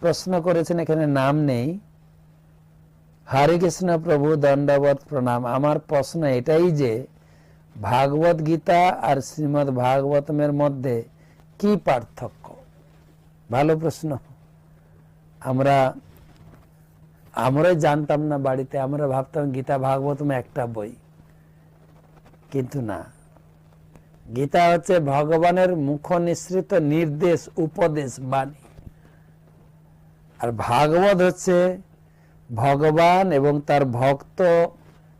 প্রশ্ন করেছেন, এখানে নাম নেই। হরে কৃষ্ণ প্রভু দণ্ডবত প্রণাম। আমার প্রশ্ন এটাই যে, ভাগবত গীতা আর শ্রীমদ ভাগবতমের মধ্যে কি পার্থক্য? ভালো প্রশ্ন। আমরা, আমরাই জানতাম না বাড়িতে, আমরা ভাবতাম গীতা, ভাগবতম একটা বই। কিন্তু না। গীতা হচ্ছে ভগবানের মুখ নিঃসৃত নির্দেশ, উপদেশ, বাণী। আর ভাগবত হচ্ছে ভগবান এবং তার ভক্ত,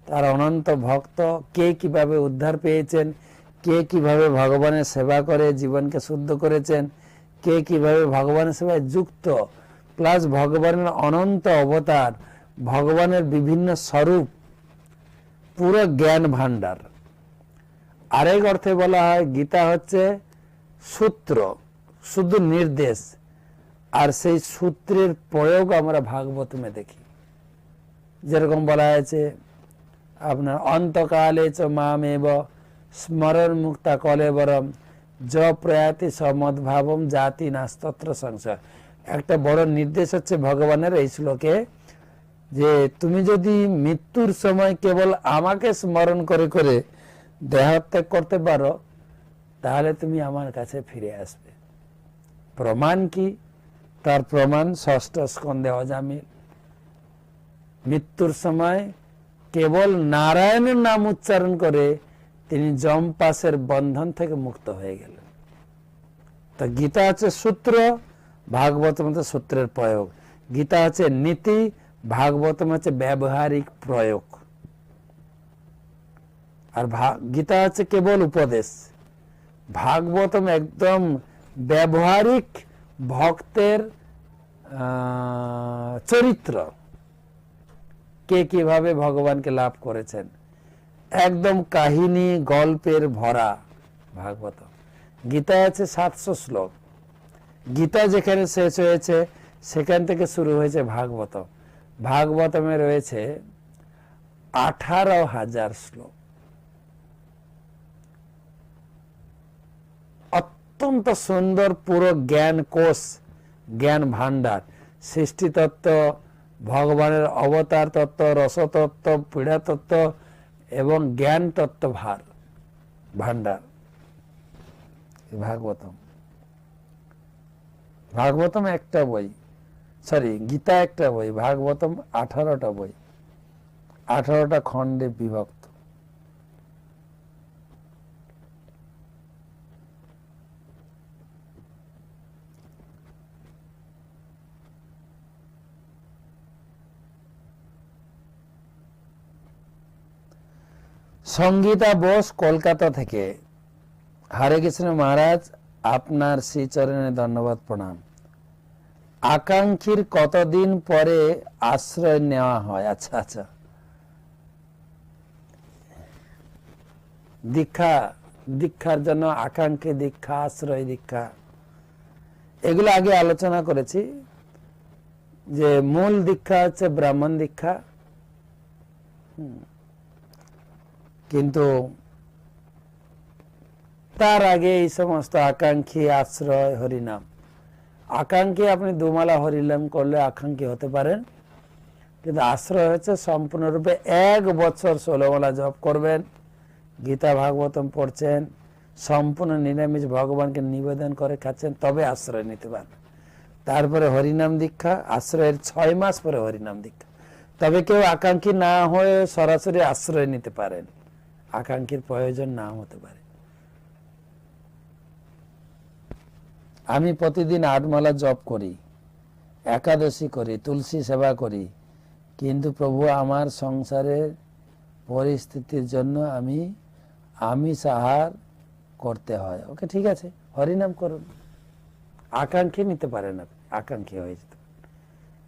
তার অনন্ত ভক্ত। কে কীভাবে উদ্ধার পেয়েছেন? কে কীভাবে ভগবানের সেবা করে জীবনকে শুদ্ধ করেছেন? কে কীভাবে ভগবানের সেবায় যুক্ত? প্লাস ভগবানের অনন্ত অবতার, ভগবানের বিভিন্ন স্বরূপ, পুরো জ্ঞান ভাণ্ডার। আরেক অর্থে বলা হয় গীতা হচ্ছে সূত্র, শুধু নির্দেশ। আর সেই সূত্রের প্রয়োগ আমরা ভাগবতমে দেখি। যেরকম বলা হয়েছে, আপনার অন্তকালে চ মামেব স্মরণ মুক্তা কলে বরম য প্রয়াতি সমদ্ভাবম জাতি নাস্তত্র সংশয়। একটা বড় নির্দেশ হচ্ছে ভগবানের এই শ্লোকে যে তুমি যদি মৃত্যুর সময় কেবল আমাকে স্মরণ করে করে দেহত্যাগ করতে পারো, তাহলে তুমি আমার কাছে ফিরে আসবে। প্রমাণ কি? তার প্রমাণ ষষ্ঠ স্কন্ধে অজামিল। মৃত্যুর সময় কেবল নারায়ণের নাম উচ্চারণ করে তিনি জম্পাসের বন্ধন থেকে মুক্ত হয়ে গেলেন। তো গীতা হচ্ছে সূত্র ভাগবতম হচ্ছে সূত্রের প্রয়োগ। গীতা হচ্ছে নীতি ভাগবতম হচ্ছে ব্যবহারিক প্রয়োগ। আর গীতা হচ্ছে কেবল উপদেশ। ভাগবতম একদম ব্যবহারিক ভক্তের চরিত্র। কে কীভাবে ভগবানকে লাভ করেছেন? একদম কাহিনী, গল্পের ভরা ভাগবত। গীতা আছে সাতশো শ্লোক। গীতা যেখানে শেষ হয়েছে, সেখান থেকে শুরু হয়েছে ভাগবত। ভাগবতমে রয়েছে আঠারো হাজার শ্লোক। অত্যন্ত সুন্দর পুরো জ্ঞান কোষ, জ্ঞান ভাণ্ডার। সৃষ্টিতত্ত্ব, ভগবানের অবতার তত্ত্ব, রসতত্ত্ব পীড়া তত্ত্ব এবং জ্ঞান তত্ত্ব ভার ভাণ্ডার ভাগবতম। ভাগবতম একটা বই। সরি, গীতা একটা বই, ভাগবতম আঠারোটা বই। আঠারোটা খণ্ডে বিভক্ত। সঙ্গীতা বোস কলকাতা থেকে। হরে কৃষ্ণ মহারাজ, আপনার শ্রীচরণে ধন্যবাদ, প্রণাম। আকাঙ্ক্ষীর কতদিন পরে আশ্রয় নেওয়া হয়? আচ্ছা আচ্ছা। দীক্ষা, দীক্ষার জন্য আকাঙ্ক্ষী দীক্ষা, আশ্রয় দীক্ষা। এগুলো আগে আলোচনা করেছি। যে মূল দীক্ষা হচ্ছে ব্রাহ্মণ দীক্ষা। কিন্তু তার আগে এই সমস্ত আকাঙ্ক্ষী আশ্রয়, হরিনাম। আকাঙ্ক্ষী আপনি দুমালা হরিনাম করলে আকাঙ্ক্ষী হতে পারেন। কিন্তু আশ্রয় হচ্ছে সম্পূর্ণরূপে এক বছর ষোলোমালা জপ করবেন, গীতা ভাগবতম পড়ছেন, সম্পূর্ণ নিরামিষ ভগবানকে নিবেদন করে খাচ্ছেন, তবে আশ্রয় নিতে পারেন তারপরে হরিনাম দীক্ষা, আশ্রয়ের ছয় মাস পরে হরিনাম দীক্ষা। তবে কেউ আকাঙ্ক্ষী না হয়ে সরাসরি আশ্রয় নিতে পারেন। আকাঙ্ক্ষীর প্রয়োজন না হতে পারে। আমি প্রতিদিন আটমালা জপ করি, একাদশী করি, তুলসী সেবা করি, কিন্তু প্রভু আমার সংসারের পরিস্থিতির জন্য আমি আমিষ আহার করতে হয়। ওকে, ঠিক আছে, হরিনাম করুন। আকাঙ্ক্ষী নিতে পারেন আপনি, আকাঙ্ক্ষী হয়ে যেতে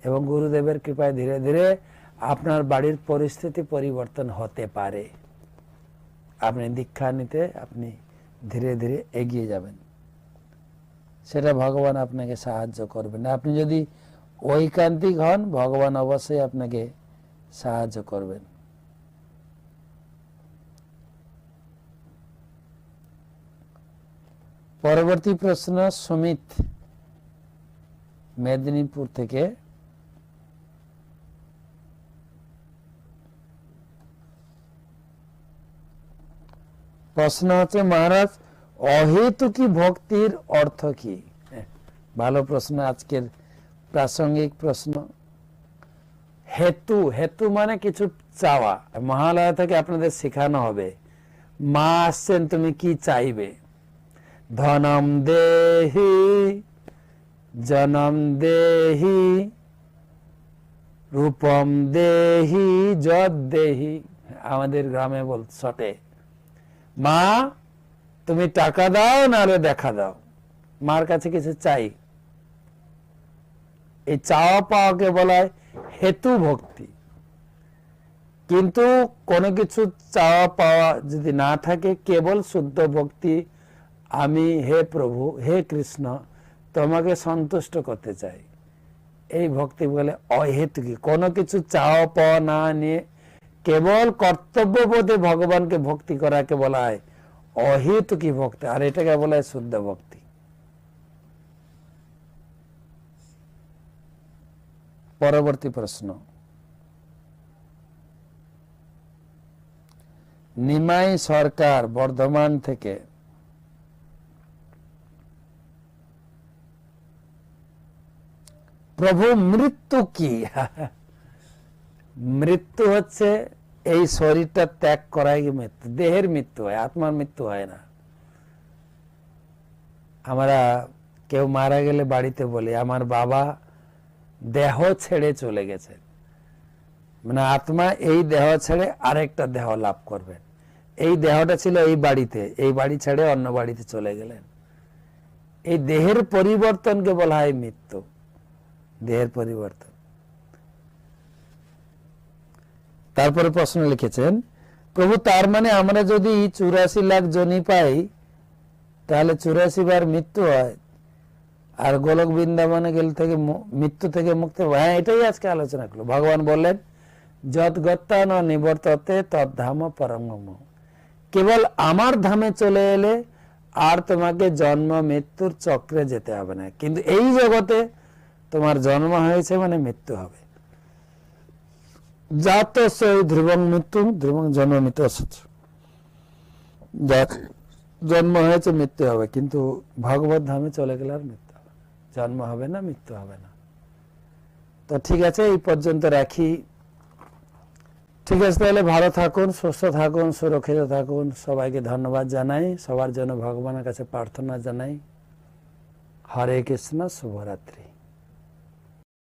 এবং গুরুদেবের কৃপায় ধীরে ধীরে আপনার বাড়ির পরিস্থিতি পরিবর্তন হতে পারে। আপনি দীক্ষা নিতে আপনি ধীরে ধীরে এগিয়ে যাবেন। সেটা ভগবান আপনাকে সাহায্য করবেন আপনি যদি ঐকান্তিক হন, ভগবান অবশ্যই আপনাকে সাহায্য করবেন। পরবর্তী প্রশ্ন, সুমিত, মেদিনীপুর থেকে প্রশ্ন হচ্ছে, মহারাজ, অহেতুকি ভক্তির অর্থ কি? ভালো প্রশ্ন, আজকের প্রাসঙ্গিক প্রশ্ন। হেতু হেতু মানে কিছু চাওয়া। মহালয়া থেকে আপনাদের শেখানো হবে, মা আসছেন, তুমি কি চাইবে? ধনম দেহি, জনম দেহি, রূপম দেহি, যদ দেহি। আমাদের গ্রামে বল শটে মা, তুমি টাকা দাও, নাহলে দেখা দাও। মার কাছে কিছু চাই। এই চাওয়া পাওয়াকে বলা হেতু ভক্তি। কিন্তু কোনো কিছু চাওয়া পাওয়া যদি না থাকে, কেবল শুদ্ধ ভক্তি, আমি হে প্রভু, হে কৃষ্ণ, তোমাকে সন্তুষ্ট করতে চাই। এই ভক্তি বলে অহেতুকি। কোনো কিছু চাওয়া পাওয়া না নিয়ে কেবল কর্তব্য কর্তব্যবোধে ভগবানকে ভক্তি করাকে বলা হয় অহেতুকি ভক্তি। আর এটাকে বলা হয় শুদ্ধ ভক্তি। পরবর্তী প্রশ্ন। নিমাই সরকার বর্ধমান থেকে প্রভু মৃত্যু কি? মৃত্যু হচ্ছে এই শরীরটা ত্যাগ করাই মৃত্যু? দেহের মৃত্যু হয়, আত্মার মৃত্যু হয় না। আমরা কেউ মারা গেলে বাড়িতে বলি, আমার বাবা দেহ ছেড়ে চলে গেছে। মানে আত্মা এই দেহ ছেড়ে আরেকটা দেহ লাভ করবেন। এই দেহটা ছিল এই বাড়িতে, এই বাড়ি ছেড়ে অন্য বাড়িতে চলে গেলেন। এই দেহের পরিবর্তনকে বলা হয় মৃত্যু। দেহের পরিবর্তন। তারপরে প্রশ্ন লিখেছেন, প্রভু, তার মানে আমরা যদি চুরাশি লাখ জনি পাই, তাহলে চুরাশি বার মৃত্যু হয়। আর গোলক বৃন্দাবনে গেলে থেকে মৃত্যু থেকে মুক্ত। হ্যাঁ এটাই আজকে আলোচনা করল। ভগবান বললেন যত গত্তা ন নিবর্ততে তদ্ধাম পরমম কেবল আমার ধামে চলে এলে আর তোমাকে জন্ম মৃত্যুর চক্রে যেতে হবে না। কিন্তু এই জগতে তোমার জন্ম হয়েছে মানে মৃত্যু হবে। জাত ধ্রুবং মৃত্যু, ধ্রুবং জন্ম জন্ম হয়েছে, মৃত্যু হবে, কিন্তু ভগবত ধামে চলে গেলে আর মৃত্যু হবে জন্ম হবে না, মৃত্যু হবে না। তো ঠিক আছে, এই পর্যন্ত রাখি। ঠিক আছে, তাহলে ভালো থাকুন, সুস্থ থাকুন, সুরক্ষিত থাকুন। সবাইকে ধন্যবাদ জানাই। সবার জন্য ভগবানের কাছে প্রার্থনা জানাই। হরে কৃষ্ণ, শুভরাত্রি।